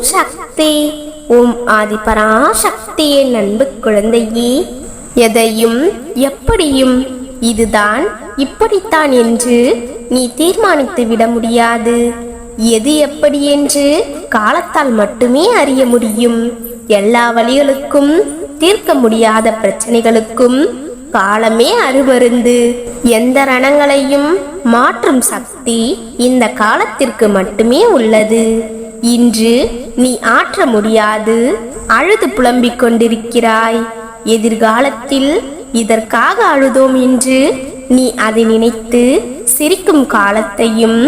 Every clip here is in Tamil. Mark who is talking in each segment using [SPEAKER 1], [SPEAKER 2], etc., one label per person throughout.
[SPEAKER 1] சக்தி. ஓம் ஆதிபராசக்தியே நண்பு குழந்தையே எதையும் எப்படியும் இதுதான் இப்படித்தான் என்று நீ தீர்மானித்து விட முடியாது. எது எப்படி என்று காலத்தால் மட்டுமே அறிய முடியும். எல்லா வழிகளுக்கும் தீர்க்க முடியாத பிரச்சனைகளுக்கும் காலமே அருமருந்து எந்த ரணங்களையும் மாற்றும் சக்தி இந்த காலத்திற்கு மட்டுமே உள்ளது. இன்று நீ ஆற்ற முடியாது. அழுது புலம்பிக் கொண்டிருக்கிறாய். எதிர்காலத்தில் இதற்காக அழுதோம் என்று நீ அதை நினைத்து சிரிக்கும் காலத்தையும்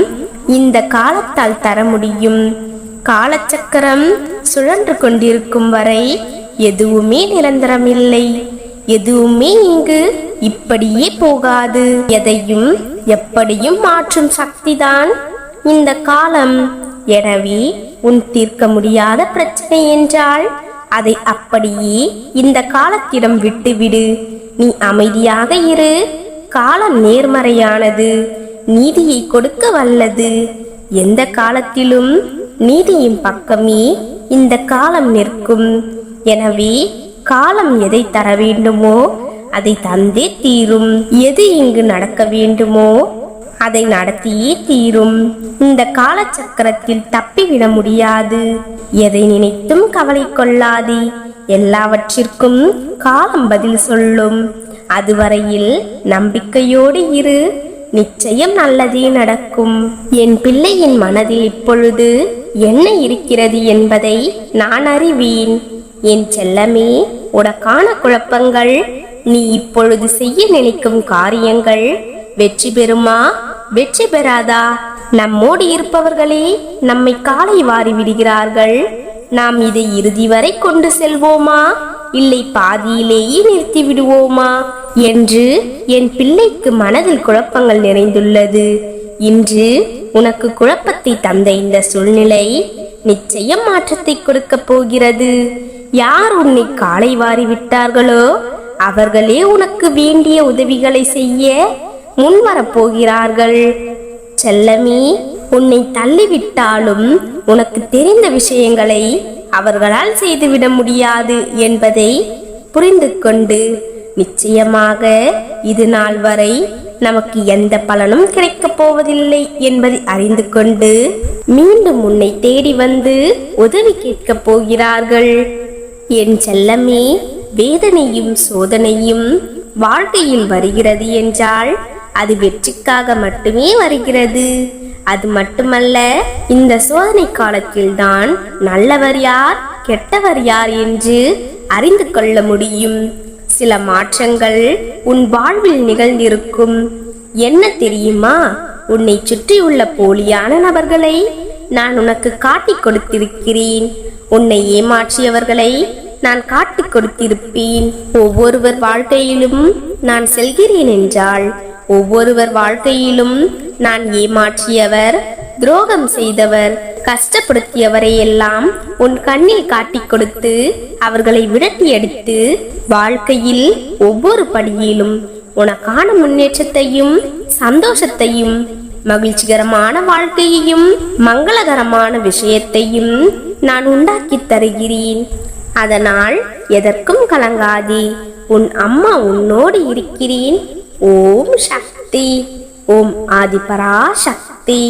[SPEAKER 1] இந்த காலத்தால் தர முடியும். காலச்சக்கரம் சுழன்று கொண்டிருக்கும் வரை எதுவுமே நிரந்தரமில்லை. எதுவுமே இங்கு இப்படியே போகாது. எதையும் எப்படியும் மாற்றும் சக்திதான் இந்த காலம். எனவே உன் தீர்க்க முடியாத பிரச்சனை என்றால் அதை அப்படியே இந்த காலத்திடம் விட்டுவிடு. நீ அமைதியாக இரு. காலம் நேர்மறையானது. நீதியை கொடுக்க வல்லது. எந்த காலத்திலும் நீதியின் பக்கமே இந்த காலம் நிற்கும். எனவே காலம் எதை தர வேண்டுமோ அதை தந்தே தீரும். எது இங்கு நடக்க வேண்டுமோ அதை நடத்தியே தீரும். இந்த காலச்சக்கரத்தில் தப்பிவிட முடியாது. எதை நினைத்தும் கவலை கொள்ளாதே. எல்லாவற்றிற்கும் காலம் பதில் சொல்லும். அதுவரையில் நம்பிக்கையோடு இரு. நிச்சயம் நல்லதே நடக்கும். என் பிள்ளையின் மனதில் இப்பொழுது என்ன இருக்கிறது என்பதை நான் அறிவேன். என் செல்லமே உனக்கான குழப்பங்கள் நீ இப்பொழுது செய்ய நினைக்கும் காரியங்கள் வெற்றி பெறுமா? வெற்றி பெறாதா? நம்மோடு இருப்பவர்களே நம்மை காலை வாரி விடுகிறார்கள். நாம் இதை இறுதி வரை கொண்டு செல்வோமா? இல்லை பாதியிலேயே நிறுத்தி விடுவோமா? என்று என் பிள்ளைக்கு மனதில் குழப்பங்கள் நிறைந்துள்ளது. இன்று உனக்கு குழப்பத்தை தந்த இந்த சூழ்நிலை நிச்சயம் மாற்றத்தை கொடுக்க போகிறது. யார் உன்னை காலை வாரி விட்டார்களோ அவர்களே உனக்கு வேண்டிய உதவிகளை செய்ய முன்வரப் போகிறார்கள் செல்லமே உன்னை தள்ளிவிட்டாலும் உனக்கு தெரிந்த விஷயங்களை அவர்களால் செய்துவிட முடியாது என்பதை புரிந்து கொண்டு நிச்சயமாக இது நாள் வரை நமக்கு எந்த பலனும் கிடைக்கப் போவதில்லை என்பதை அறிந்து கொண்டு மீண்டும் உன்னை தேடி வந்து உதவி கேட்கப் போகிறார்கள். என் செல்லமே வேதனையும் சோதனையும் வாழ்க்கையில் வருகிறது என்றால் அது வெற்றிக்காக மட்டுமே வருகிறது. அது மட்டுமல்ல இந்த சோதனை காலத்தில்தான் நல்லவர் யார் கெட்டவர் யார் என்று அறிந்து கொள்ள முடியும். சில மாற்றங்கள் உன் வாழ்வில் நிகழ்ந்திருக்கும். என்ன தெரியுமா? உன்னை சுற்றியுள்ள போலியான நபர்களை நான் உனக்கு காட்டிக் கொடுத்திருக்கிறேன். உன்னை ஏமாற்றியவர்களை நான் காட்டிக் கொடுத்திருப்பேன். ஒவ்வொருவர் வாழ்க்கையிலும் நான் செல்கிறேன் என்றால் ஒவ்வொருவர் வாழ்க்கையிலும் நான் ஏமாற்றியவர் துரோகம் செய்தவர் கஷ்டப்படுத்தியவரை எல்லாம் உன் கண்ணில் காட்டிக் கொடுத்து அவர்களை விரட்டி அடித்து வாழ்க்கையில் ஒவ்வொரு படியிலும் உனக்கான முன்னேற்றத்தையும் சந்தோஷத்தையும் மகிழ்ச்சிகரமான வாழ்க்கையையும் மங்களகரமான விஷயத்தையும் நான் உண்டாக்கித் தருகிறேன். அதனால் எதற்கும் கலங்காதே. உன் அம்மா உன்னோடு இருக்கிறேன். ஓம் சக்தி ஓம் ஆதிபரா சக்தி